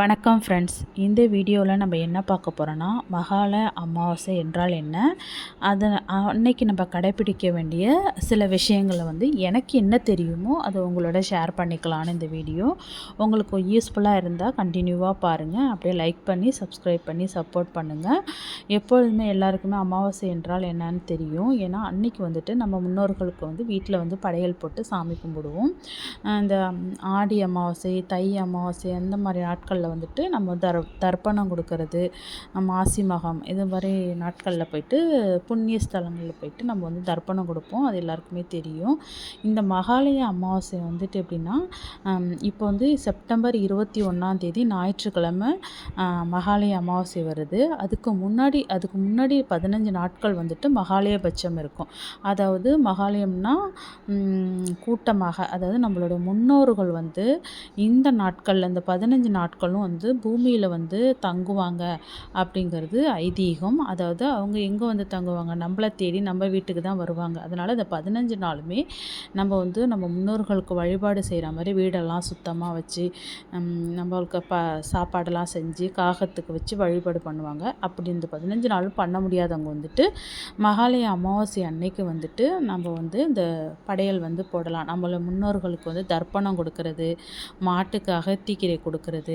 வணக்கம் ஃப்ரெண்ட்ஸ் இந்த வீடியோவில் நம்ம என்ன பார்க்க போகிறோன்னா மகால அமாவாசை என்றால் என்ன? அதை அன்னைக்கு நம்ம கடைப்பிடிக்க வேண்டிய சில விஷயங்களை வந்து எனக்கு என்ன தெரியுமோ அதை உங்களோட ஷேர் பண்ணிக்கலான்னு இந்த வீடியோ. உங்களுக்கு யூஸ்ஃபுல்லாக இருந்தால் கண்டினியூவாக பாருங்கள் அப்படியே லைக் பண்ணி சப்ஸ்கிரைப் பண்ணி சப்போர்ட் பண்ணுங்கள் எப்பொழுதுமே எல்லாருக்குமே அமாவாசை என்றால் என்னன்னு தெரியும். ஏன்னா அன்னைக்கு வந்துட்டு நம்ம முன்னோர்களுக்கு வந்து வீட்டில் வந்து படையல் போட்டு சாமி கும்பிடுவோம். இந்த ஆடி அமாவாசை தை அமாவாசை அந்த மாதிரி நாட்கள் நாட்களில் வந்துட்டு நம்ம தர் தர்ப்பணம் கொடுக்கறது மாசி மகம் இது மாதிரி நாட்களில் போயிட்டு புண்ணிய ஸ்தலங்களில் போயிட்டு நம்ம வந்து தர்ப்பணம் கொடுப்போம். அது எல்லாருக்குமே தெரியும். இந்த மகாலய அமாவாசை வந்துட்டு எப்படின்னா இப்போ வந்து செப்டம்பர் இருபத்தி ஒன்றாம் தேதி ஞாயிற்றுக்கிழமை மகாலய அமாவாசை வருது. அதுக்கு முன்னாடி அதுக்கு முன்னாடி பதினஞ்சு நாட்கள் வந்துட்டு மகாலயபட்சம் இருக்கும். அதாவது மகாலயம்னா கூட்டமாக அதாவது நம்மளோட முன்னோர்கள் வந்து இந்த நாட்களில் இந்த பதினஞ்சு நாட்கள் நாளும் வந்து பூமியில் வந்து தங்குவாங்க அப்படிங்கிறது ஐதீகம். அதாவது அவங்க எங்கே வந்து தங்குவாங்க? நம்மளை தேடி நம்ம வீட்டுக்கு தான் வருவாங்க. அதனால் இந்த பதினஞ்சு நாளுமே நம்ம வந்து நம்ம முன்னோர்களுக்கு வழிபாடு செய்கிற மாதிரி வீடெல்லாம் சுத்தமாக வச்சு நம்மளுக்கு ப சாப்பாடெல்லாம் செஞ்சு காகத்துக்கு வச்சு வழிபாடு பண்ணுவாங்க. அப்படி இந்த பதினஞ்சு நாளும் பண்ண முடியாதவங்க வந்துட்டு மகாலய அமாவாசை அன்னைக்கு வந்துட்டு நம்ம வந்து இந்த படையல் வந்து போடலாம். நம்மளை முன்னோர்களுக்கு வந்து தர்ப்பணம் கொடுக்கறது மாட்டுக்கு அகத்திக்கீரை கொடுக்கறது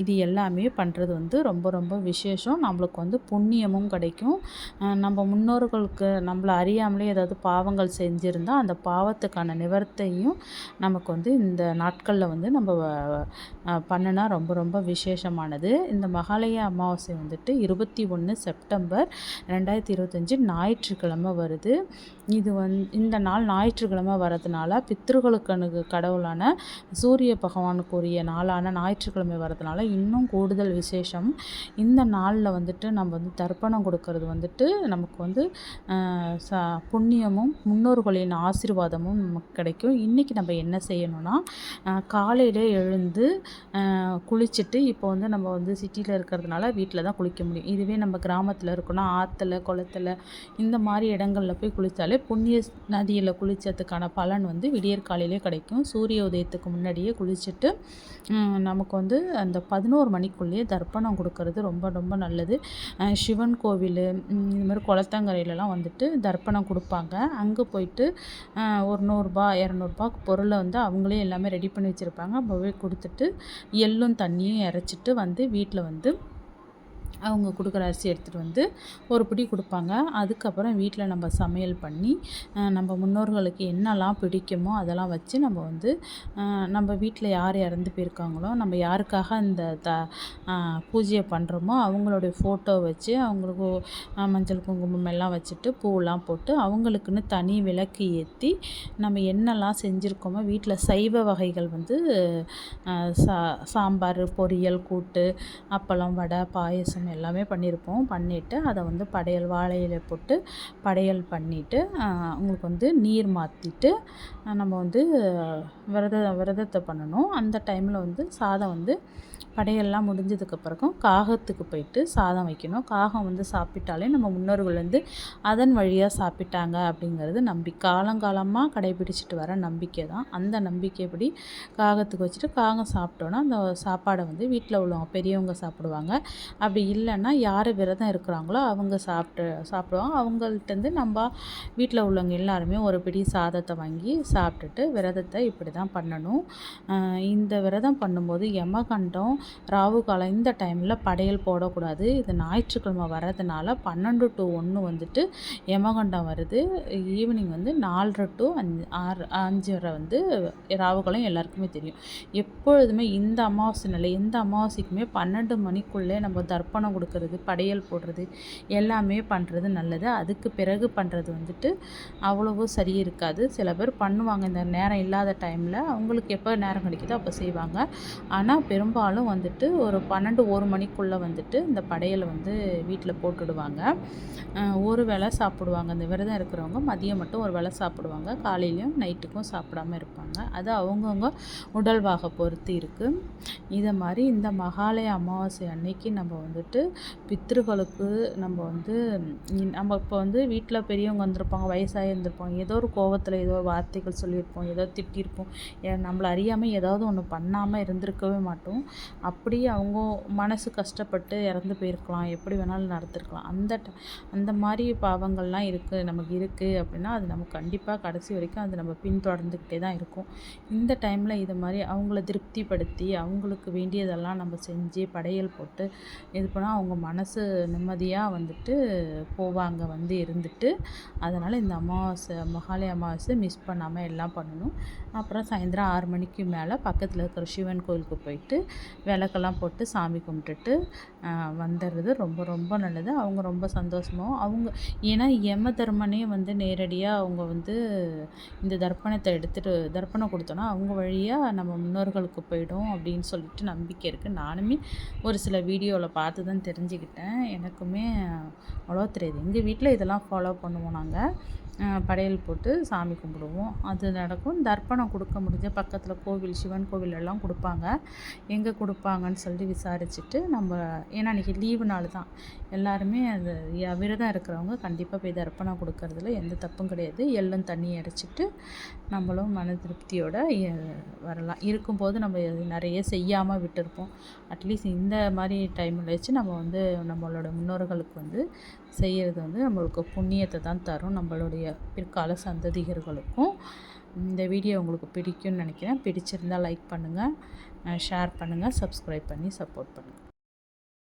இது எல்லாமே பண்ணுறது வந்து ரொம்ப ரொம்ப விசேஷம். நம்மளுக்கு வந்து புண்ணியமும் கிடைக்கும். நம்ம முன்னோர்களுக்கு நம்மளை அறியாமலே ஏதாவது பாவங்கள் செஞ்சுருந்தால் அந்த பாவத்துக்கான நிவர்த்தையும் நமக்கு வந்து இந்த நாட்களில் வந்து நம்ம பண்ணினா ரொம்ப ரொம்ப விசேஷமானது. இந்த மகாலய அமாவாசை வந்துட்டு இருபத்தி ஒன்று செப்டம்பர் ரெண்டாயிரத்தி இருபத்தஞ்சி ஞாயிற்றுக்கிழமை வருது. இது வந் இந்த நாள் ஞாயிற்றுக்கிழமை வரதுனால பித்ருகளுக்கு கடவுளான சூரிய பகவானுக்குரிய நாளான ஞாயிற்றுக்கிழமை வரது இருக்கிறதுனால இன்னும் கூடுதல் விசேஷம். இந்த நாளில் வந்துட்டு நம்ம வந்து தர்ப்பணம் கொடுக்கறது வந்துட்டு நமக்கு வந்து ச புண்ணியமும் முன்னோர்களின் ஆசீர்வாதமும் நமக்கு கிடைக்கும். இன்றைக்கி நம்ம என்ன செய்யணும்னா காலையில் எழுந்து குளிச்சுட்டு இப்போ வந்து நம்ம வந்து சிட்டியில் இருக்கிறதுனால வீட்டில் தான் குளிக்க முடியும். இதுவே நம்ம கிராமத்தில் இருக்கோன்னா ஆற்றுல குளத்துல இந்த மாதிரி இடங்களில் போய் குளித்தாலே புண்ணிய நதியில் குளித்ததுக்கான பலன் வந்து விடியற் காலையிலே கிடைக்கும். சூரிய உதயத்துக்கு முன்னாடியே குளிச்சுட்டு நமக்கு வந்து அந்த பதினோரு மணிக்குள்ளேயே தர்ப்பணம் கொடுக்கறது ரொம்ப ரொம்ப நல்லது. சிவன் கோவில் இது மாதிரி குளத்தங்கரையிலலாம் வந்துட்டு தர்ப்பணம் கொடுப்பாங்க. அங்கே போயிட்டு ஒரு நூறுரூபா இரநூறுபா பொருளை வந்து அவங்களே எல்லாமே ரெடி பண்ணி வச்சுருப்பாங்க. அப்போவே கொடுத்துட்டு எள்ளும் தண்ணியும் இறச்சிட்டு வந்து வீட்டில் வந்து அவங்க கொடுக்குற அரிசி எடுத்துகிட்டு வந்து ஒரு பிடி கொடுப்பாங்க. அதுக்கப்புறம் வீட்டில் நம்ம சமையல் பண்ணி நம்ம முன்னோர்களுக்கு என்னெல்லாம் பிடிக்குமோ அதெல்லாம் வச்சு நம்ம வந்து நம்ம வீட்டில் யார் இறந்து போயிருக்காங்களோ நம்ம யாருக்காக இந்த த பூஜையை பண்ணுறோமோ அவங்களுடைய ஃபோட்டோ வச்சு அவங்களுக்கு மஞ்சள் குங்குமம் எல்லாம் வச்சுட்டு பூவெல்லாம் போட்டு அவங்களுக்குன்னு தனி விளக்கு ஏற்றி நம்ம என்னெல்லாம் செஞ்சுருக்கோமோ வீட்டில் சைவ வகைகள் வந்து சா சாம்பார் பொரியல் கூட்டு அப்பளம் வடை பாயசம் எல்லாமே பண்ணியிருப்போம். பண்ணிவிட்டு அதை வந்து படையல் வாழை இலை போட்டு படையல் பண்ணிவிட்டு அவங்களுக்கு வந்து நீர் மாற்றிட்டு நம்ம வந்து விரத விரதத்தை பண்ணணும். அந்த டைமில் வந்து சாதம் வந்து படையெல்லாம் முடிஞ்சதுக்கு பிறகும் காகத்துக்கு போயிட்டு சாதம் வைக்கணும். காகம் வந்து சாப்பிட்டாலே நம்ம முன்னோர்கள் வந்து அதன் வழியாக சாப்பிட்டாங்க அப்படிங்கிறது நம்பி காலங்காலமாக கடைபிடிச்சிட்டு வர நம்பிக்கை தான். அந்த நம்பிக்கைப்படி காகத்துக்கு வச்சுட்டு காகம் சாப்பிட்டோன்னா அந்த சாப்பாடை வந்து வீட்டில் உள்ளவங்க பெரியவங்க சாப்பிடுவாங்க. அப்படி இல்லைன்னா யார் விரதம் இருக்கிறாங்களோ அவங்க சாப்பிட்டு சாப்பிடுவாங்க. அவங்கள்ட்டேருந்து நம்ம வீட்டில் உள்ளவங்க எல்லாருமே ஒரு பிடி சாதத்தை வாங்கி சாப்பிட்டுட்டு விரதத்தை இப்படி தான் பண்ணணும் இந்த விரதம் பண்ணும்போது யமகண்டம் ராகு காலம் இந்த டைமில் படையல் போடக்கூடாது. இது ஞாயிற்றுக்கிழமை வர்றதுனால பன்னெண்டு டு ஒன்று வந்துட்டு யமகண்டம் வருது. ஈவினிங் வந்து நாலரை டு அஞ்சு ஆறு அஞ்சரை வந்து ராகு காலம் எல்லாருக்குமே தெரியும். எப்பொழுதுமே இந்த அமாவாசை நிலை எந்த அமாவாசைக்குமே பன்னெண்டு மணிக்குள்ளே நம்ம தர்ப்பணம் கொடுக்கறது படையல் போடுறது எல்லாமே பண்ணுறது நல்லது. அதுக்கு பிறகு பண்ணுறது வந்துட்டு அவ்வளவோ சரி இருக்காது. சில பேர் பண்ணுவாங்க. இந்த நேரம் இல்லாத டைமில் அவங்களுக்கு எப்போ நேரம் கிடைக்குதோ அப்போ செய்வாங்க. ஆனால் பெரும்பாலும் வந்துட்டு ஒரு பன்னெண்டு ஒரு மணிக்குள்ளே வந்துட்டு இந்த படையலை வந்து வீட்டில் போட்டுடுவாங்க. ஒரு வேளை சாப்பிடுவாங்க. இந்த விரதம் இருக்கிறவங்க மதியம் மட்டும் ஒரு வேளை சாப்பிடுவாங்க. காலையிலையும் நைட்டுக்கும் சாப்பிடாம இருப்பாங்க. அது அவங்கவுங்க உடல்வாக பொறுத்து இருக்குது இதை மாதிரி இந்த மகாலய அமாவாசை அன்னைக்கு நம்ம வந்துட்டு பித்ருகளுக்கு நம்ம வந்து நம்ம இப்போ வந்து வீட்டில் பெரியவங்க வந்திருப்பாங்க வயசாகி இருந்திருப்பாங்க ஏதோ ஒரு கோவத்தில் ஏதோ ஒரு வார்த்தைகள் சொல்லியிருப்போம் ஏதோ திட்டியிருப்போம். ஏ- நம்மளை அறியாமல் ஏதாவது ஒன்று பண்ணாமல் இருந்திருக்கவே மாட்டோம். அப்படி அவங்க மனசு கஷ்டப்பட்டு இறந்து போயிருக்கலாம் எப்படி வேணாலும் நடந்திருக்கலாம். அந்த அந்த மாதிரி பாவங்கள்லாம் இருக்குது நமக்கு இருக்குது அப்படின்னா அது நமக்கு கண்டிப்பாக கடைசி வரைக்கும் அது நம்ம பின்தொடர்ந்துக்கிட்டே தான் இருக்கும். இந்த டைமில் இது மாதிரி அவங்கள திருப்திப்படுத்தி அவங்களுக்கு வேண்டியதெல்லாம் நம்ம செஞ்சு படையல் போட்டு இது அப்போனா அவங்க மனசு நிம்மதியாக வந்துட்டு போவாங்க வந்து இருந்துட்டு. அதனால் இந்த அமாவாசை மகாலய அமாவாசை மிஸ் பண்ணாமல் எல்லாம் பண்ணணும். அப்புறம் சாயந்தரம் ஆறு மணிக்கு மேலே பக்கத்தில் இருக்கிற சிவன் கோயிலுக்கு போயிட்டு விளக்கெல்லாம் போட்டு சாமி கும்பிட்டுட்டு வந்துடுறது ரொம்ப ரொம்ப நல்லது. அவங்க ரொம்ப சந்தோஷமாகவும் அவங்க ஏன்னா யம தர்மனே வந்து நேரடியாக அவங்க வந்து இந்த தர்ப்பணத்தை எடுத்துகிட்டு தர்ப்பணம் கொடுத்தோன்னா அவங்க வழியாக நம்ம முன்னோர்களுக்கு போயிடும் அப்படின்னு சொல்லிட்டு நம்பிக்கை இருக்குது நானுமே ஒரு சில வீடியோவில் பார்த்து தான் தெரிஞ்சுக்கிட்டேன். எனக்குமே அவ்வளோ தெரியாது. எங்கள் வீட்டில் இதெல்லாம் ஃபாலோ பண்ணுவோம் நாங்கள் படையல் போட்டு சாமி கும்பிடுவோம். அது நடக்கும். தர்ப்பணம் கொடுக்க முடிஞ்ச பக்கத்தில் கோவில் சிவன் கோவிலெல்லாம் கொடுப்பாங்க. எங்கே கொடுப்பாங்கன்னு சொல்லிட்டு விசாரிச்சுட்டு நம்ம ஏன்னா அன்றைக்கி லீவு நாள் தான். எல்லாருமே அது விரதம் இருக்கிறவங்க கண்டிப்பாக போய் தர்ப்பணம் கொடுக்கறதுல எந்த தப்பும் கிடையாது. எள்ளும் தண்ணி அடைச்சிட்டு நம்மளும் மன திருப்தியோடு வரலாம். இருக்கும்போது நம்ம நிறைய செய்யாமல் விட்டுருப்போம். அட்லீஸ்ட் இந்த மாதிரி டைமில் வச்சு நம்ம வந்து நம்மளோட முன்னோர்களுக்கு வந்து செய்கிறது வந்து நம்மளுக்கு புண்ணியத்தை தான் தரும். நம்மளுடைய பிற்கால சந்ததிகர்களுக்கும் இந்த வீடியோ உங்களுக்கு பிடிக்கும்னு நினைக்கிறேன். பிடிச்சிருந்தால் லைக் பண்ணுங்கள் ஷேர் பண்ணுங்கள் சப்ஸ்கிரைப் பண்ணி சப்போர்ட் பண்ணுங்கள்